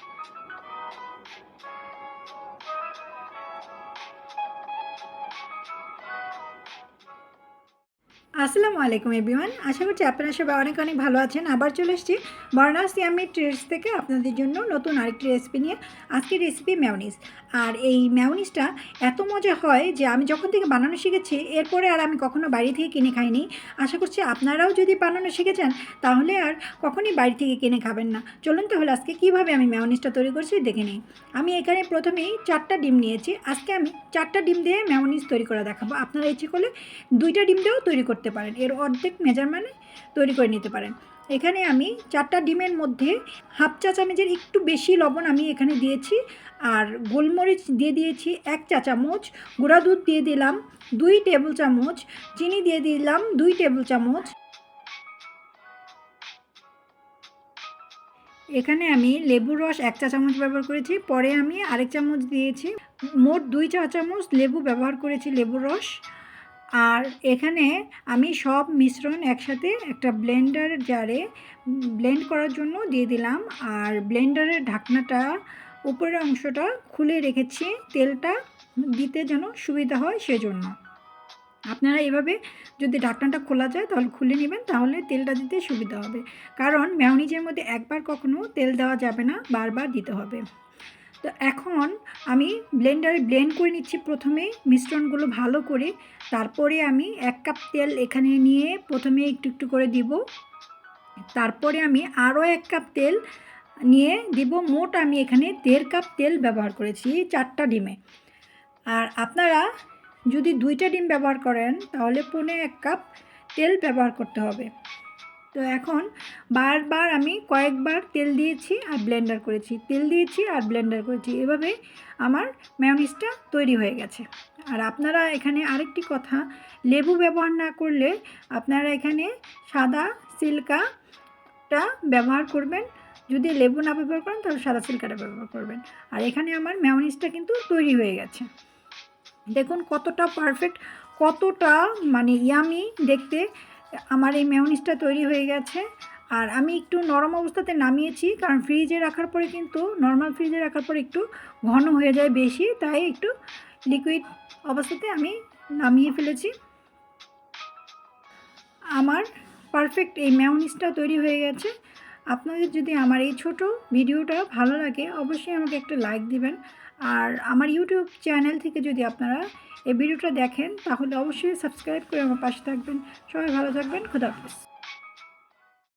Thank you. আসসালামু আলাইকুম everyone আশা করছি আপনারা সবাই অনেক অনেক ভালো আছেন। আবার চলে এসেছি বর্ণাস ইয়ামি ট্রেডস থেকে আপনাদের জন্য নতুন আরেকটি রেসিপি নিয়ে। আজকের রেসিপি ম্যাওনিজ আর এই ম্যাওনিজটা এত মজা হয় যে আমি যখন থেকে বানানো শিখেছি, এরপরে আর আমি কখনো বাড়ি থেকে কিনে খাইনি। আশা করছি আপনারাও যদি বানানো শিখেছেন, তাহলে আর কখনই বাড়ি থেকে কিনে খাবেন না। চলুন তাহলে আজকে কীভাবে আমি ম্যাওনিজটা তৈরি করছি দেখে নিই। আমি এখানে প্রথমেই চারটা ডিম নিয়েছি। আজকে আমি চারটা ডিম দিয়ে ম্যাওনিজ তৈরি করে দেখাবো। আপনারা ইচ্ছে করলে দুইটা ডিম দিয়েও তৈরি করতে পারেন। এর অর্ধেক মেজারমেন্টে তৈরি করে নিতে পারেন। এখানে আমি চারটা ডিমের মধ্যে হাফ চা চামচের একটু বেশি লবণ আমি এখানে দিয়েছি আর গোলমরিচ দিয়ে দিয়েছি এক চা চামচ, গুঁড়া দুধ দিয়ে দিলাম দুই টেবিল চামচ, চিনি দিয়ে দিলাম দুই টেবিল চামচ। এখানে আমি লেবুর রস এক চা চামচ ব্যবহার করেছি, পরে আমি আরেক চামচ দিয়েছি, মোট দুই চা চামচ লেবু ব্যবহার করেছি লেবুর রস। আর এখানে আমি সব মিশ্রণ একসাথে একটা ব্লেন্ডার জারে ব্লেন্ড করার জন্য দিয়ে দিলাম। আর ব্লেন্ডারের ঢাকনাটা উপরের অংশটা খুলে রেখেছি। তেলটা দিতে যেন সুবিধা হয় সেজন্য। আপনারা এভাবে যদি ঢাকনাটা খোলা যায় তাহলে খুলে নেবেন, তাহলে তেলটা দিতে সুবিধা হবে। কারণ ম্যাওনিজের মধ্যে একবার কখনো তেল দেওয়া যাবে না, বারবার দিতে হবে। তো এখন আমি ব্লেন্ডারে ব্লেন্ড করে নিচ্ছি প্রথমে, মিশ্রণগুলো ভালো করে। তারপরে আমি এক কাপ তেল এখানে নিয়ে প্রথমে একটু একটু করে দিব। তারপরে আমি আরও এক কাপ তেল নিয়ে দিব। মোট আমি এখানে দেড় কাপ তেল ব্যবহার করেছি চারটা ডিমে। আর আপনারা যদি দুইটা ডিম ব্যবহার করেন, তাহলে পৌনে এক কাপ তেল ব্যবহার করতে হবে। তো এখন বারবার আমি কয়েকবার তেল দিয়েছি আর ব্লেন্ডার করেছি। তেল দিয়েছি আর ব্লেন্ডার করেছি। এভাবে আমার ম্যায়োনিজটা তৈরি হয়ে গেছে। আর আপনারা এখানে আরেকটি কথা, লেবু ব্যবহার না করলে আপনারা এখানে সাদা সিল্কাটা ব্যবহার করবেন। যদি লেবু না ব্যবহার করেন, তাহলে সাদা সিল্কাটা ব্যবহার করবেন। আর এখানে আমার ম্যায়োনিজটা কিন্তু তৈরি হয়ে গেছে। দেখুন কতটা পারফেক্ট কতটা মানে ইয়ামি দেখতে। আমার এই মেয়নিসটা তৈরি হয়ে গেছে। আর আমি একটু নরম অবস্থাতে নামিয়েছি, কারণ ফ্রিজে রাখার পরে কিন্তু নর্মাল ফ্রিজে রাখার পরে একটু ঘন হয়ে যায় বেশি, তাই একটু লিকুইড অবস্থাতে আমি নামিয়ে ফেলেছি। আমার পারফেক্ট এই মেয়নিসটা তৈরি হয়ে গেছে। আপনাদের যদি আমার এই ছোট ভিডিওটা ভালো লাগে, অবশ্যই আমাকে একটা লাইক দিবেন। আর আমার ইউটিউব চ্যানেল থেকে যদি আপনারা এই ভিডিওটা দেখেন, তাহলে অবশ্যই সাবস্ক্রাইব করে আমার পাশে থাকবেন। সবাই ভালো থাকবেন। খুদাহাফিজ